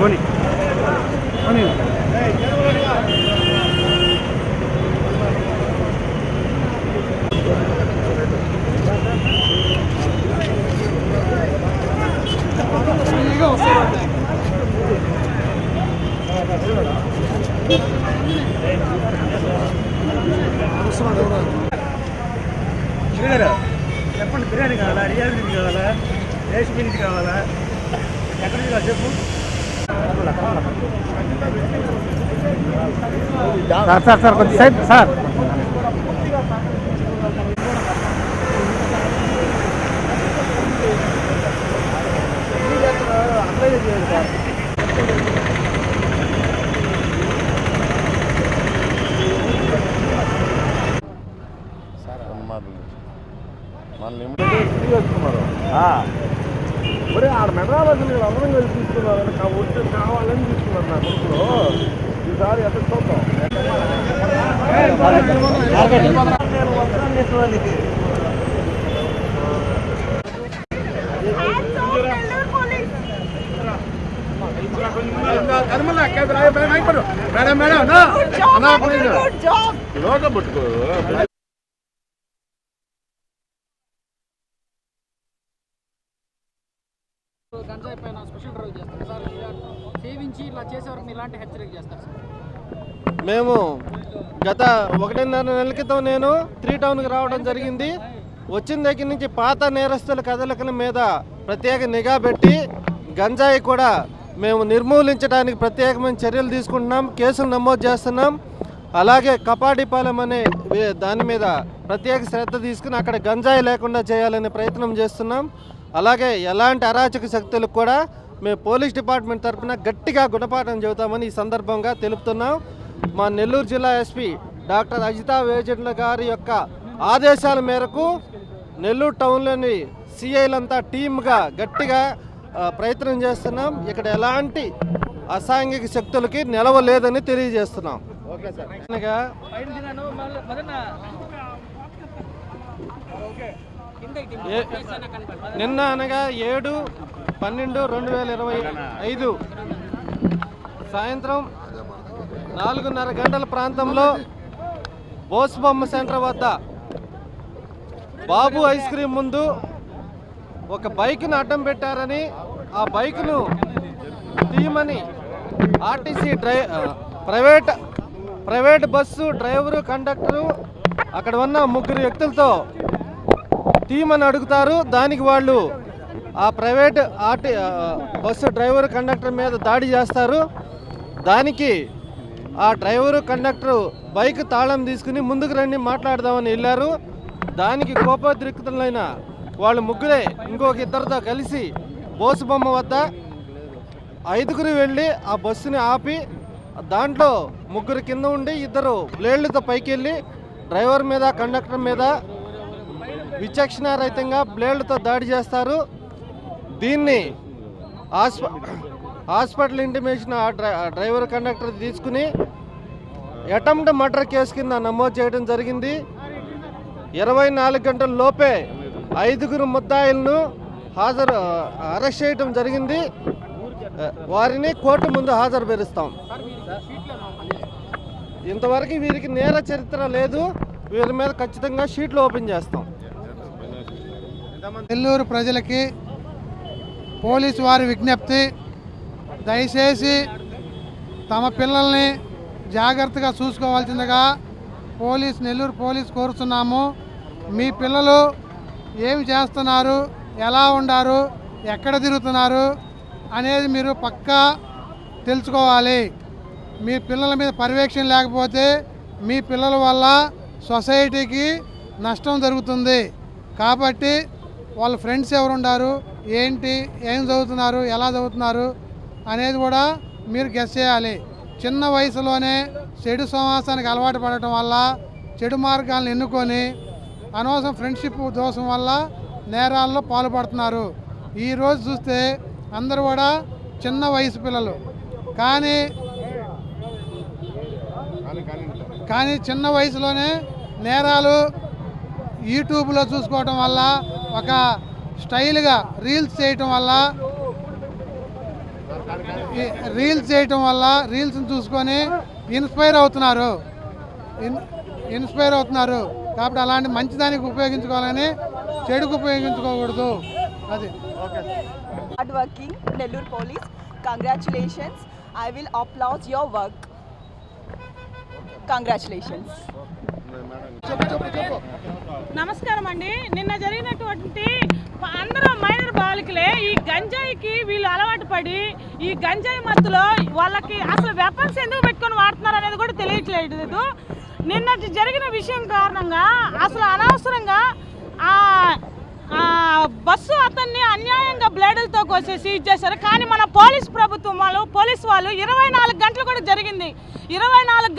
పోనీ పోనీ శ్రీగారు చెప్పండి బిర్యానీ కావాలా రియల్ బిర్యానీ కావాలా రేషన్ బిర్యానీ కావాలా? ఎక్కడ నుంచి కావాలి చెప్పు? సార్ సార్ సార్ కొంచెం సైడ్ సార్. మనల్ని ఇమ్మీడియట్ చేస్తున్నారు మరి ఆడ అసలు ఇక్కడ అందరం కలిసి తీసుకున్నారు కా- వచ్చి కావాలని తీసుకున్నారు నా కొడుకులో. ఈసారి ఎక్కడ చూద్దాం. మేడం మేడం నా Good గంజాయి పైన స్పెషల్ డ్రైవ్ చేస్తారు. సార్ ఇలా సేవించి ఇలా చేసేవారు ఇలాంటి హెచ్చరిక చేస్తారు సార్. మేము గత ఒకటిన్నర నెలల క్రితం నేను త్రీ టౌన్కి రావడం జరిగింది. వచ్చిన దగ్గర నుంచి పాత నేరస్తుల కదలికల మీద ప్రత్యేక నిఘా పెట్టి గంజాయి కూడా మేము నిర్మూలించడానికి ప్రత్యేకమైన చర్యలు తీసుకుంటున్నాం. కేసులు నమోదు చేస్తున్నాం. అలాగే కపాడిపాలెం అనే దాని మీద ప్రత్యేక శ్రద్ధ తీసుకుని అక్కడ గంజాయి లేకుండా చేయాలనే ప్రయత్నం చేస్తున్నాం. అలాగే ఎలాంటి అరాచక శక్తులకు కూడా మేము పోలీస్ డిపార్ట్మెంట్ తరఫున గట్టిగా గుణపాఠం చెబుతామని ఈ సందర్భంగా తెలుపుతున్నాం. మా నెల్లూరు జిల్లా ఎస్పీ డాక్టర్ అజితా వేజెండ్ల గారి యొక్క ఆదేశాల మేరకు నెల్లూరు టౌన్లోని సిఐలంతా టీమ్గా గట్టిగా ప్రయత్నం చేస్తున్నాం. ఇక్కడ ఎలాంటి అసాంఘిక శక్తులకి నిలవలేదని తెలియజేస్తున్నాం. అనగా ఏ- నిన్న అనగా ఏడు పన్నెండు రెండు వేల ఇరవై ఐదు. సాయంత్రం నాలుగున్నర గంటల ప్రాంతంలో బోస్బొమ్మ సెంటర్ వద్ద బాబు ఐస్ క్రీమ్ ముందు ఒక బైక్ను అడ్డం పెట్టారని ఆ బైక్ను తీయమని RTC dry private private bus driver conductor అక్కడ ఉన్న ముగ్గురు వ్యక్తులతో తీయమని అడుగుతారు. దానికి వాళ్ళు ఆ ప్రైవేట్ ఆర్టీ ఆ, బస్సు డ్రైవర్ కండక్టర్ మీద దాడి చేస్తారు. దానికి ఆ డ్రైవరు కండక్టరు బైక్ తాళం తీసుకుని ముందుకు రండి మాట్లాడదామని వెళ్ళారు. దానికి కోపోద్రిక్తులైన వాళ్ళు ముగ్గురే ఇంకొక ఇద్దరితో కలిసి బోసుబొమ్మ వద్ద ఐదుగురు వెళ్ళి ఆ బస్సుని ఆపి దాంట్లో ముగ్గురు కింద ఉండి ఇద్దరు బ్లేడ్లతో పైకి వెళ్ళి డ్రైవర్ మీద కండక్టర్ మీద విచక్షణారహితంగా బ్లేడ్లతో దాడి చేస్తారు. దీన్ని హాస్ప హాస్పిటల్ ఇంటిమేషన్ ఆ డ్రై డ్రైవర్ కండక్టర్ తీసుకుని అటెంప్ట్ మర్డర్ కేసు కింద నమోదు చేయడం జరిగింది. ఇరవై నాలుగు గంటల లోపే ఐదుగురు ముద్దాయిలను హాజరు అరెస్ట్ చేయడం జరిగింది. వారిని కోర్టు ముందు హాజరు పెరుస్తాం ఇంతవరకు వీరికి నేర చరిత్ర లేదు. వీరి మీద ఖచ్చితంగా షీట్లు ఓపెన్ చేస్తాం. నెల్లూరు ప్రజలకి పోలీసు వారి విజ్ఞప్తి దయచేసి తమ పిల్లల్ని జాగ్రత్తగా చూసుకోవాల్సిందిగా పోలీస్ నెల్లూరు పోలీస్ కోరుతున్నాము. మీ పిల్లలు ఏమి చేస్తున్నారు ఎలా ఉండారు ఎక్కడ తిరుగుతున్నారు అనేది మీరు పక్కా తెలుసుకోవాలి. మీ పిల్లల మీద పర్యవేక్షణ లేకపోతే మీ పిల్లల వల్ల సొసైటీకి నష్టం జరుగుతుంది. కాబట్టి వాళ్ళ ఫ్రెండ్స్ ఎవరున్నారు ఏంటి? ఏం చదువుతున్నారు? ఎలా చదువుతున్నారు? అనేది కూడా మీరు గెస్ చేయాలి. చిన్న వయసులోనే చెడు సమాసానికి అలవాటు పడటం వల్ల చెడు మార్గాలను ఎన్నుకొని అనవసరం ఫ్రెండ్షిప్ దోషం వల్ల నేరాల్లో పాల్పడుతున్నారు. ఈరోజు చూస్తే అందరూ కూడా చిన్న వయసు పిల్లలు. కానీ కానీ చిన్న వయసులోనే నేరాలు యూట్యూబ్లో చూసుకోవటం వల్ల ఒక స్టైల్గా రీల్స్ చేయటం వల్ల రీల్స్ చేయటం వల్ల రీల్స్ని చూసుకొని ఇన్స్పైర్ అవుతున్నారు. ఇన్- ఇన్స్పైర్ అవుతున్నారు. కాబట్టి అలాంటి మంచిదానికి ఉపయోగించుకోవాలని చెడుకు ఉపయోగించుకోకూడదు. అది. Hard working Nellore police congratulations I will applaud your work congratulations నమస్కారం అండి. నిన్న జరిగినటువంటి అందరూ మైనర్ బాలికలే ఈ గంజాయికి వీళ్ళు అలవాటు పడి ఈ గంజాయి మత్తులో వాళ్ళకి అసలు వెపన్స్ ఎందుకు పెట్టుకొని వాడుతున్నారు అనేది కూడా తెలియట్లేదు. నిన్న జరిగిన విషయం కారణంగా అసలు అనవసరంగా బస్సు అతన్ని అన్యాయంగా బ్లేడులతో కోసేసి ఇచ్చేశారు. కానీ మన పోలీస్ ప్రభుత్వం వాళ్ళు పోలీస్ వాళ్ళు ఇరవై నాలుగు గంటలు కూడా జరిగింది. ఇరవై నాలుగు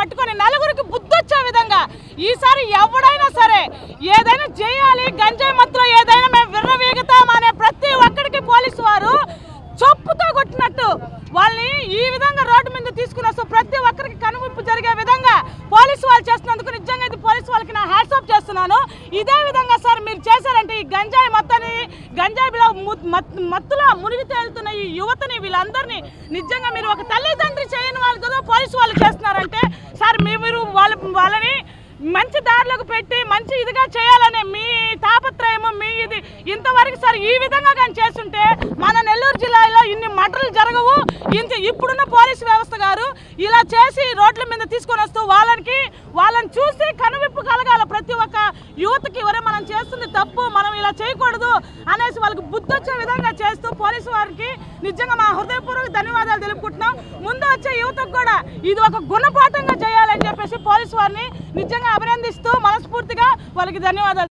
పట్టుకొని నలుగురికి బుద్ధొచ్చే విధంగా ఈసారి ఎవడైనా సరే ఏదైనా చేయాలి గంజాయి మత్తులో ఏదైనా మేము విర్రవీగుతాం అనే ప్రతి ఒక్కడికి పోలీసు వారు చొప్పుతో కొట్టినట్టు వాళ్ళని ఈ విధంగా రోడ్డు మీద తీసుకుని వస్తూ ప్రతి ఒక్కరికి కనువిప్పు జరిగే విధంగా పోలీసు వాళ్ళు చేస్తున్నందుకు నిజంగా ఇది పోలీసు వాళ్ళకి నా హ్యాట్సాప్ చేస్తున్నాను. ఇదే విధంగా సార్ మీరు చేశారంటే ఈ గంజాయి మొత్తాన్ని గంజాయి మత్- మత్తులో మునిగి తేలుతున్న ఈ యువతని వీళ్ళందరినీ నిజంగా మీరు ఒక తల్లిదండ్రి చేయని వాళ్ళు కదా పోలీసు వాళ్ళు చేస్తున్నారంటే సార్ మీ మీరు వాళ్ళ వాళ్ళని మంచి దారిలోకి పెట్టి మంచి ఇదిగా చేయాలనే మీ తాపత్రయము మీ ఇది. ఇంతవరకు సార్ ఈ విధంగా కానీ చేస్తుంటే మన నెల్లూరు జిల్లాలో ఇన్ని మటర్లు జరగవు. ఇంత ఇప్పుడున్న పోలీసు వ్యవస్థ గారు ఇలా చేసి రోడ్ల మీద తీసుకొని వస్తూ వాళ్ళకి వాళ్ళని చూసి కనువిప్పు కలగాల ప్రతి ఒక్క యువతకి వరే మనం చేస్తుంది తప్పు మనం ఇలా చేయకూడదు అనేసి వాళ్ళకి బుద్ధి వచ్చే విధంగా చేస్తూ పోలీసు వారికి నిజంగా మా హృదయపూర్వక ధన్యవాదాలు తెలుపుకుంటున్నాం. ముందు వచ్చే యువతకు కూడా ఇది ఒక గుణపాఠంగా చేయాలని చెప్పేసి పోలీసు వారిని నిజంగా అభినందిస్తూ మనస్ఫూర్తిగా వాళ్ళకి ధన్యవాదాలు